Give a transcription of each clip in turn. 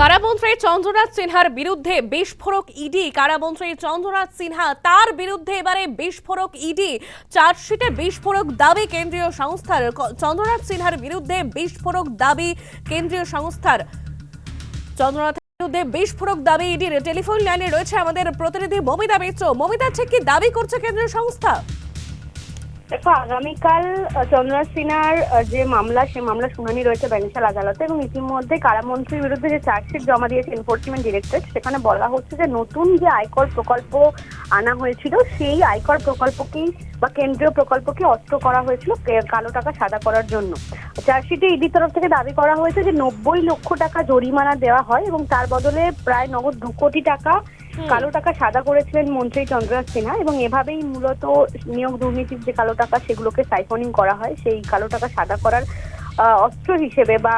কারামন্ত্রী চন্দ্রনাথ সিনহার বিরুদ্ধে বিস্ফোরক ইডি, কারামন্ত্রী চন্দ্রনাথ সিনহা তার বিরুদ্ধে এবারে বিস্ফোরক ইডি, চার্জশিটে বিস্ফোরক দাবি কেন্দ্রীয় সংস্থার। চন্দ্রনাথ সিনহার বিরুদ্ধে বিস্ফোরক দাবি কেন্দ্রীয় সংস্থার। চন্দ্রনাথের বিরুদ্ধে বিস্ফোরক দাবি ইডির টেলিফোন লাইনে রয়েছে আমাদের প্রতিনিধি মমিতা মিত্র। মমিতা, ঠিক কি দাবি করছে কেন্দ্রীয় সংস্থা? দেখো, আগামীকাল চন্দ্রনাথ সিনহার যে মামলা, সে মামলা শুনানি রয়েছে ব্যাংশাল আদালতে এবং ইতিমধ্যে কারামন্ত্রীর বিরুদ্ধে যে চার্জশিট জমা দিয়েছে এনফোর্সমেন্ট ডিরেক্টরেট সেখানে বলা হচ্ছে যে নতুন যে আয়কর প্রকল্প আনা হয়েছিল, সেই আয়কর প্রকল্পকেই বা কেন্দ্রীয় প্রকল্পকে অস্ত্র করা হয়েছিল কালো টাকা সাদা করার জন্য। চার্জশিটে ইডির তরফ থেকে দাবি করা হয়েছে যে নব্বই লক্ষ টাকা জরিমানা দেওয়া হয় এবং তার বদলে প্রায় নগদ দু কোটি টাকা কালো টাকা সাদা করেছিলেন মন্ত্রী চন্দ্রনাথ সিনহা এবং এভাবেই মূলত নিয়োগ দুর্নীতির যে কালো টাকা সেগুলোকে সাইফনিং করা হয়, সেই কালো টাকা সাদা করার অস্ত্র হিসেবে বা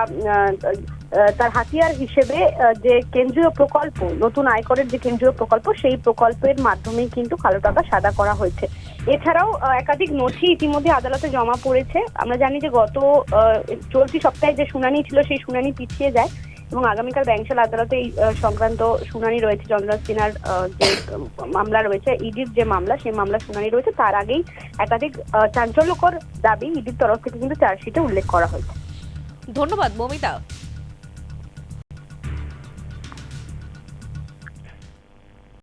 তার হাতিয়ার হিসেবে যে কেন্দ্রীয় প্রকল্প, নতুন আয়করের যে কেন্দ্রীয় প্রকল্প, সেই প্রকল্পের মাধ্যমেই কিন্তু কালো টাকা সাদা করা হয়েছে। এছাড়াও একাধিক নথি ইতিমধ্যে আদালতে জমা পড়েছে। আমরা জানি যে গত চলতি সপ্তাহে যে শুনানি ছিল, সেই শুনানি পিছিয়ে যায়। এবং আগামীকাল ব্যাংশাল আদালতে এই সংক্রান্ত শুনানি রয়েছে। চন্দ্রনাথ সিনহার যে মামলা রয়েছে, ইডির যে মামলা, সেই মামলা শুনানি রয়েছে। তার আগেই একাধিক চাঞ্চল্যকর দাবি ইডির তরফ থেকে কিন্তু চার্জশিটে উল্লেখ করা হয়েছে। ধন্যবাদ, মমিতা।